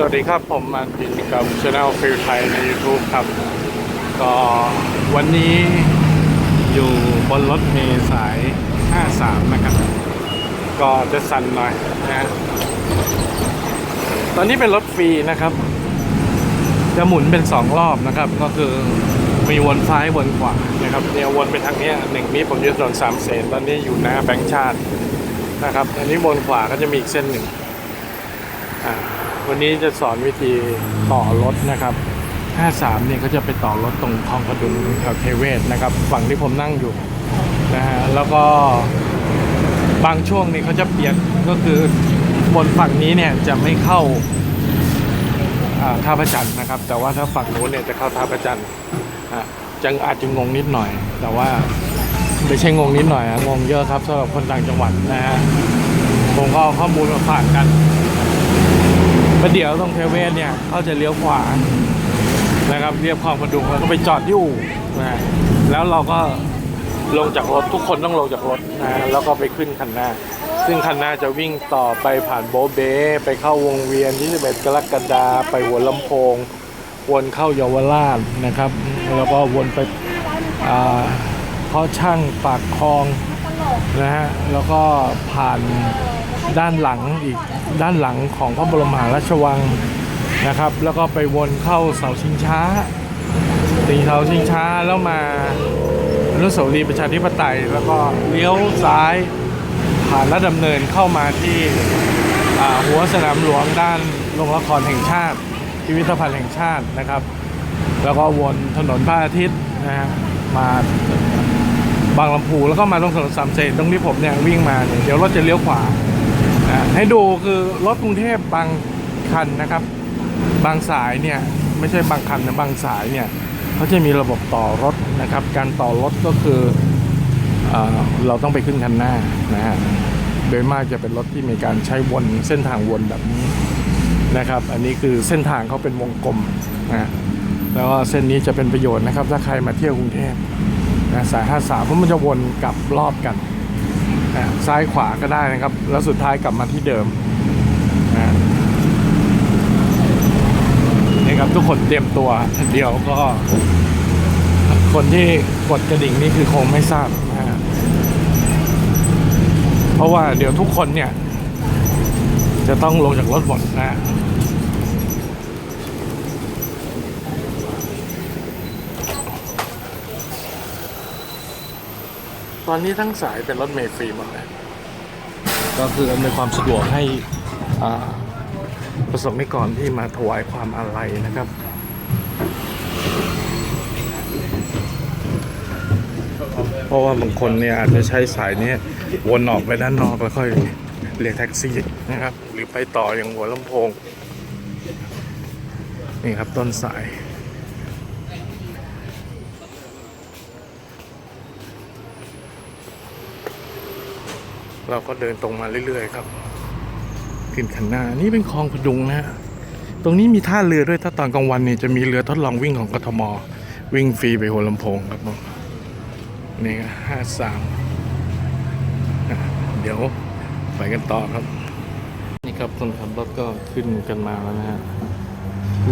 สวัสดีครับ ผมมาร์ตินกับช anel ฟิลไทยใน YouTube ครับ ก็วันนี้อยู่บนรถเมล์สาย 53 นะครับ ก็จะสั่นหน่อยนะฮะตอนนี้เป็นรถฟรีนะครับ จะหมุนเป็น 2 รอบนะครับ ก็คือมีวนซ้ายวนขวานะครับเนี่ยวนไปทางนี้หนึ่งนี้ผมอยู่ถนนสามเสนตอนนี้อยู่หน้าแบงค์ชาตินะครับอันนี้วนขวาก็จะมีอีกเส้นหนึ่งอ่า วันนี้จะสอนวิธีต่อรถนะครับ 53 เนี่ยก็จะไปต่อรถตรงคลองพดุงแถวเทเวศนะครับ ฝั่งที่ผมนั่งอยู่นะฮะ แล้วก็บางช่วงนี่เขาจะเปลี่ยนก็คือบนฝั่งนี้เนี่ยจะไม่เข้าท่าพระจันทร์นะครับ แต่ว่าถ้าฝั่งนู้นเนี่ยจะเข้าท่าพระจันทร์จังอาจจะงงนิดหน่อย แต่ว่าไม่ใช่งงนิดหน่อยงงเยอะครับสำหรับคนต่างจังหวัดนะฮะผมก็เอาข้อมูลมาฝากกัน ประเดี๋ยวตรงเทเวศเนี่ยเขาจะเลี้ยวขวานะครับเรียบคลองพดุงแล้วก็ไปจอดที่อู่นะแล้วเราก็ลงจากรถทุกคนต้องลงจากรถนะแล้วก็ไปขึ้นคันหน้า ซึ่งคันหน้าจะวิ่งต่อไปผ่านโบเบไปเข้าวงเวียน21กรกฎาไปหัวลำโพง วนเข้าเยาวราชนะครับ แล้วก็วนไปอ่าข้อช่างปากคลองนะฮะแล้วก็ผ่าน ด้านหลังอีกด้านหลังของพระบรมมหาราชวังนะครับ แล้วก็ไปวนเข้าเสาชิงช้าตีเสาชิงช้าแล้วมาอนุสาวรีย์ประชาธิปไตย แล้วก็เลี้ยวซ้ายผ่านและดำเนินเข้ามาที่หัวสนามหลวงด้านโรงละครแห่งชาติ พิพิธภัณฑ์แห่งชาตินะครับ แล้วก็วนถนนพระอาทิตย์นะฮะมาบางลำพูแล้วก็มาตรงถนนสามเสนตรงที่ผมเนี่ยวิ่งมาเนี่ยเดี๋ยวรถจะเลี้ยวขวา ให้ดูคือรถกรุงเทพบางคันนะครับ บางสายเนี่ยไม่ใช่บางคันนะบางสายเนี่ยเขาจะมีระบบต่อรถนะครับ การต่อรถก็คือเอเราต้องไปขึ้นคันหน้านะฮะโดยมากจะเป็นรถที่มีการใช้วนเส้นทางวนแบบนี้นะครับ อันนี้คือเส้นทางเขาเป็นวงกลมนะแล้วก็เส้นนี้จะเป็นประโยชน์นะครับ ถ้าใครมาเที่ยวกรุงเทพนะสายห้าสามเพราะมันจะวนกลับรอบกัน ซ้ายขวาก็ได้นะครับ แล้วสุดท้ายกลับมาที่เดิมนะนี่ครับทุกคนเตรียมตัวเดี๋ยวก็ คนที่กดกระดิ่งนี่คือคงไม่ทราบนะฮะเพราะว่าเดี๋ยวทุกคนเนี่ย จะต้องลงจากรถหมดนะ ตอนนี้ทั้งสายเป็นรถเมล์ฟรีหมดเลยก็คืออำนวยความสะดวกให้ประสบนิกรที่มาถวายความอาลัยนะครับเพราะว่าบางคนเนี่ยอาจจะใช้สายนี้วนออกไปด้านนอกแล้วค่อยเรียกแท็กซี่นะครับ หรือไปต่ออย่างหัวลำโพง นี่ครับต้นสาย เราก็เดินตรงมาเรื่อยๆครับ ขึ้นขันหน้านี่เป็นคลองพดุงนะฮะตรงนี้มีท่าเรือด้วยถ้าตอนกลางวันเนี่ยจะมีเรือทดลองวิ่งของกทม วิ่งฟรีไปหัวลำโพงครับผมนี่ห้าสามเดี๋ยวไปกันต่อครับ นี่ครับคนขับรถก็ขึ้นกันมาแล้วนะฮะ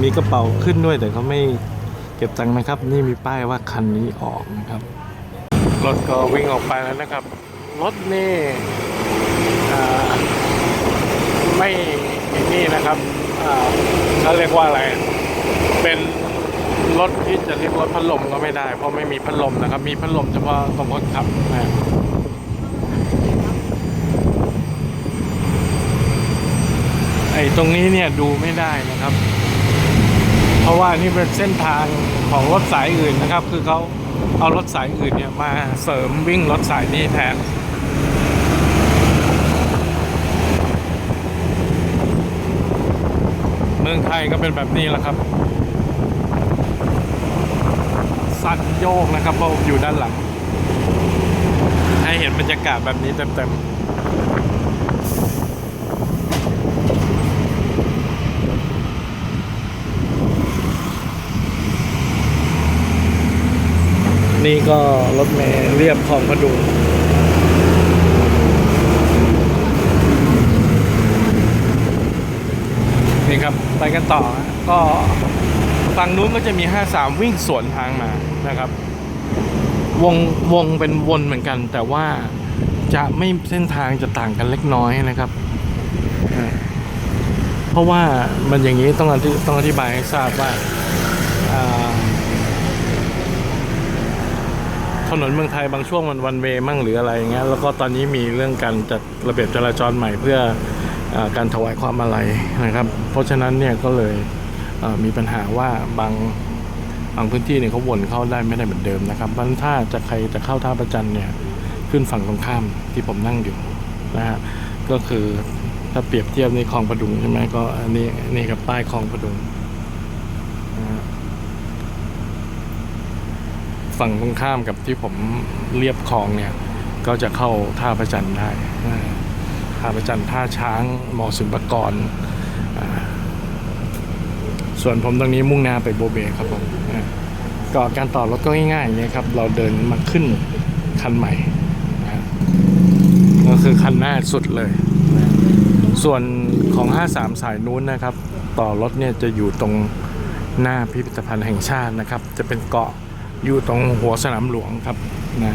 มีกระเป๋าขึ้นด้วยแต่เขาไม่เก็บตังค์นะครับ นี่มีป้ายว่าคันนี้ออกนะครับรถก็วิ่งออกไปแล้วนะครับ รถนี่ไม่นี่นะครับเขาเรียกว่าอะไร เป็นรถที่จะเรียกรถพัดลมก็ไม่ได้ เพราะไม่มีพัดลมนะครับ มีพัดลมเฉพาะตรงคนขับนะไอ้ตรงนี้เนี่ยดูไม่ได้นะครับ เพราะว่านี่เป็นเส้นทางของรถสายอื่นนะครับ คือเขาเอารถสายอื่นเนี่ยมาเสริมวิ่งรถสายนี้แทน เมือง ไทยก็เป็นแบบนี้แหละครับ สั่นโยกนะครับเพราะอยู่ด้านหลัง ให้เห็นบรรยากาศแบบนี้เต็มๆนี่ก็รถเมล์เรียบคลองพดุง นี่ครับไปกันต่อก็ฝั่งนู้นก็จะมี 53 วิ่งสวนทางมานะครับ วงวงเป็นวนเหมือนกัน แต่ว่าจะไม่เส้นทางจะต่างกันเล็กน้อยนะครับ เพราะว่ามันอย่างนี้ต้องอธิต้องอธิบายให้ทราบว่าถนนเมืองไทยบางช่วงมันวันเวมั่งหรืออะไรอย่างเงี้ยแล้วก็ตอนนี้มีเรื่องการจัดระเบียบจราจรใหม่เพื่อ การถวายความอาลัยนะครับ เพราะฉะนั้นเนี่ยก็เลยมีปัญหาว่าบางบางพื้นที่เนี่ยเขาวนเข้าได้ไม่ได้เหมือนเดิมนะครับเพราะฉะนั้นถ้าจะใครจะเข้าท่าประจันเนี่ยขึ้นฝั่งตรงข้ามที่ผมนั่งอยู่นะฮะก็คือถ้าเปรียบเทียบในคลองประดุงใช่ไหมก็อันนี้นี่กับป้ายคลองประดุงฝั่งตรงข้ามกับที่ผมเรียบคลองเนี่ย ก็จะเข้าท่าประจันได้ ท่าประจันท่าช้างมอสุนปกรณ์ส่วนผมตรงนี้มุ่งหน้าไปโบเบครับผมก็การต่อรถก็ง่ายๆอย่างนี้ยครับ เราเดินมาขึ้นคันใหม่ ก็คือคันหน้าสุดเลย ส่วนของ 53 สายนู้นนะครับ ต่อรถเนี่ยจะอยู่ตรงหน้าพิพิธภัณฑ์แห่งชาตินะครับ จะเป็นเกาะอยู่ตรงหัวสนามหลวงครับนะ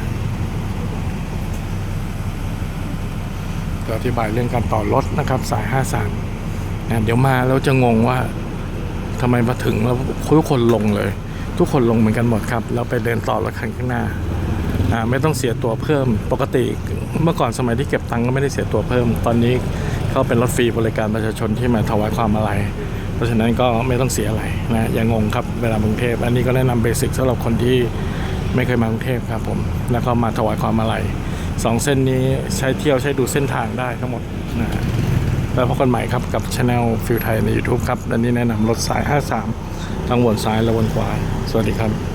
ก็อธิบายเรื่องการต่อรถนะครับสาย 53นะเดี๋ยวมาแล้วจะงงว่าทำไมมาถึงแล้วทุกคนลงเลย ทุกคนลงเหมือนกันหมดครับแล้วไปเดินต่อรถคันข้างหน้าไม่ต้องเสียตัวเพิ่มปกติเมื่อก่อนสมัยที่เก็บตังค์ก็ไม่ได้เสียตัวเพิ่ม ตอนนี้เขาเป็นรถฟรีบริการประชาชนที่มาถวายความอาลัยเพราะฉะนั้นก็ไม่ต้องเสียอะไรนะอย่างงงครับเวลากรุงเทพอันนี้ก็แนะนำเบสิกสำหรับคนที่ไม่เคยมากรุงเทพครับผมแล้วก็มาถวายความอาลัย สองเส้นนี้ใช้เที่ยวใช้ดูเส้นทางได้ทั้งหมดนะแล้วพบกันใหม่ครับกับช anel ฟิลไทยใน YouTube ครับและนี้แนะนำรถสาย 53 ทั้งวนซ้ายและวนขวา สวัสดีครับ